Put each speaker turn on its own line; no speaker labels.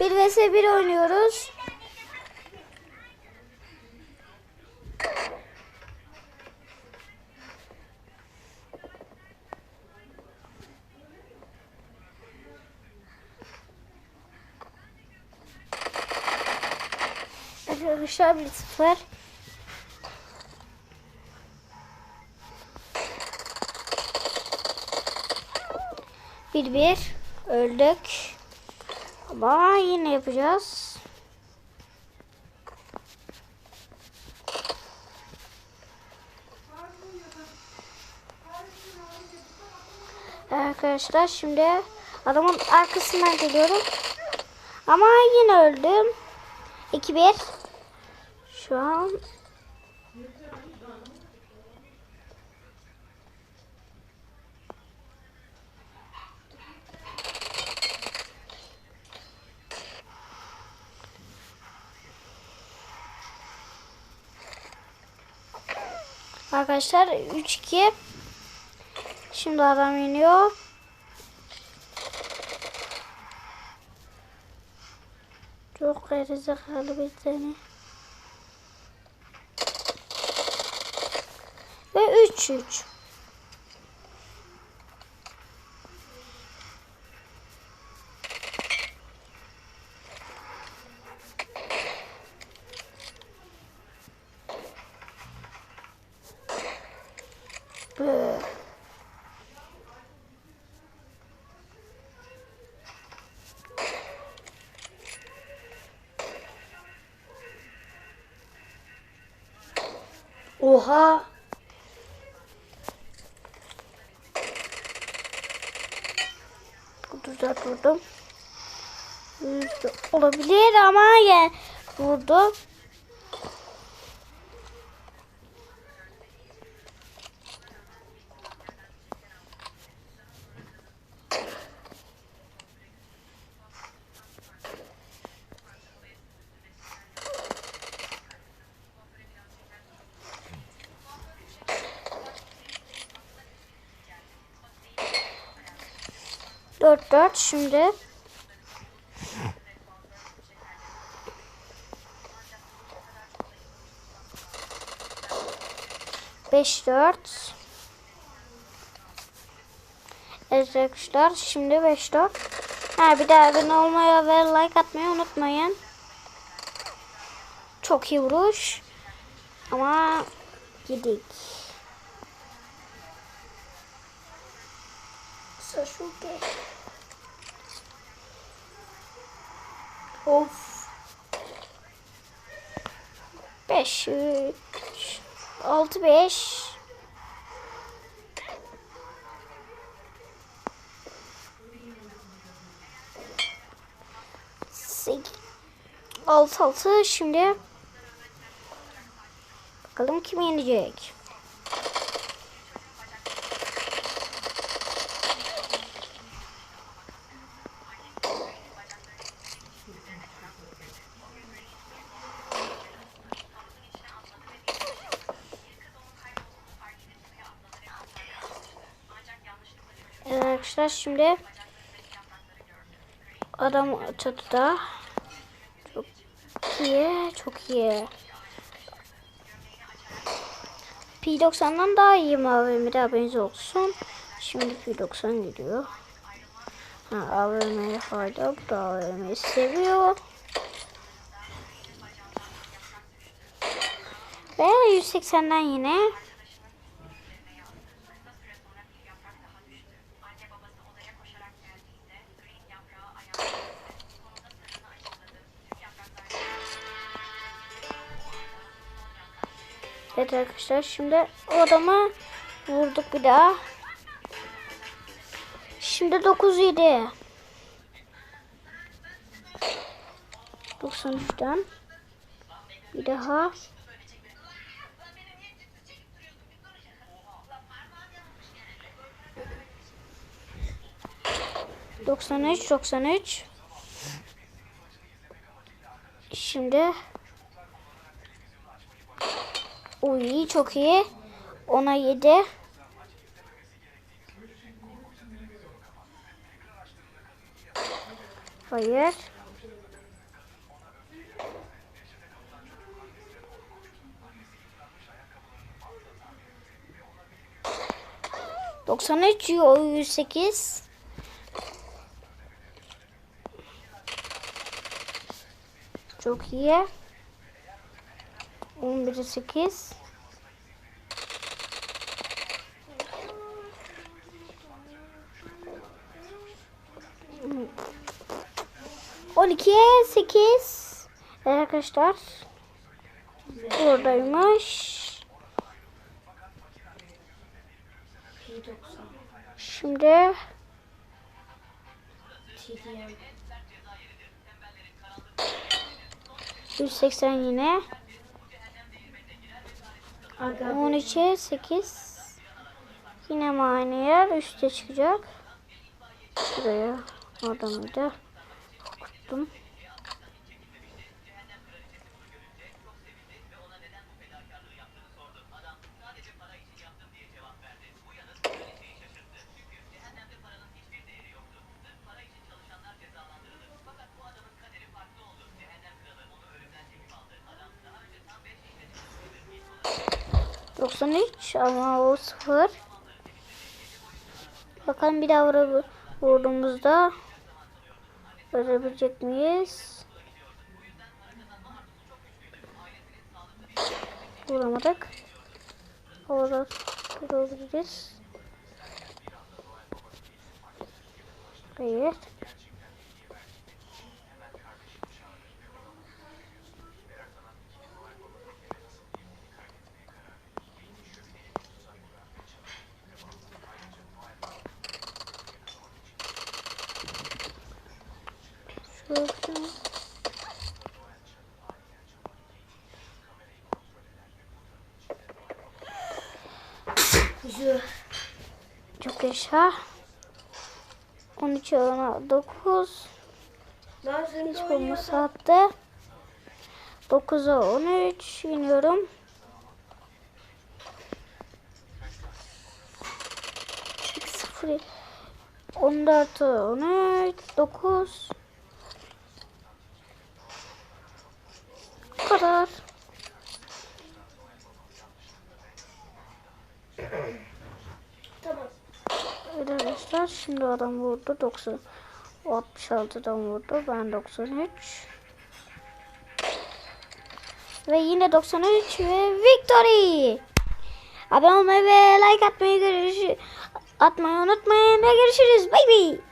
1 vs 1 oynuyoruz. Arkadaşlar 1 0. Bir bir öldük. Ama yine yapacağız. Arkadaşlar şimdi adamın arkasından geliyorum. Ama yine öldüm. 2-1. Şu an Arkadaşlar 3-2 Şimdi adam iniyor. Çok gerizekalı bir tane. Ve 3-3. Oha. Düzelt vurdum. Olabilir ama yani vurdum. 4 4 şimdi. Beş dört. Evet arkadaşlar şimdi beş dört. Ha bir daha abone olmayı ve like atmayı unutmayın. Çok iyi vuruş. Ama yedik. Sasuke. Of. 5 3 6 5 6 6 şimdi bakalım kim yenecek. Evet arkadaşlar. Şimdi adam çatıda. Çok iyi çok iyi. P90'dan daha iyi AVM'de haberiniz olsun. Şimdi P90 gidiyor. Ha, AVM'ye fayda bu da AVM'yi seviyor. Ve 180'den yine Evet arkadaşlar şimdi o adamı vurduk bir daha. Şimdi 9-7. 93'ten. Bir daha. Doksan üç, doksan üç. Şimdi Uy çok iyi. Ona 7. Hayır. Doksan üç yüz sekiz. Çok iyi. 11 8 12 8 Arkadaşlar Buradaymış.
P90.
Şimdi
TDM.
180 yine.
Aga.
13'e 8. Yine aynı yer? Üste çıkacak. Şuraya. Orada mıydı? Okuttum. Doksan üç ama o sıfır. Bakalım bir daha vura- vurduğumuzda vurabilecek miyiz? Vuramadık. Orada vurabiliriz. Hayır. Şurada.
Kuzu.
Çok yaşa. 13 ona 9.
Ben seni
Hiç bulması attı. 9'a 13 iniyorum. Sıfır. 14 13 9 kadar.
Tamam.
Evet arkadaşlar şimdi adam vurdu 90 66'dan vurdu ben 93 ve yine 93 ve victory abone olmayı ve like atmayı görüş atmayı unutmayın ve görüşürüz bay bay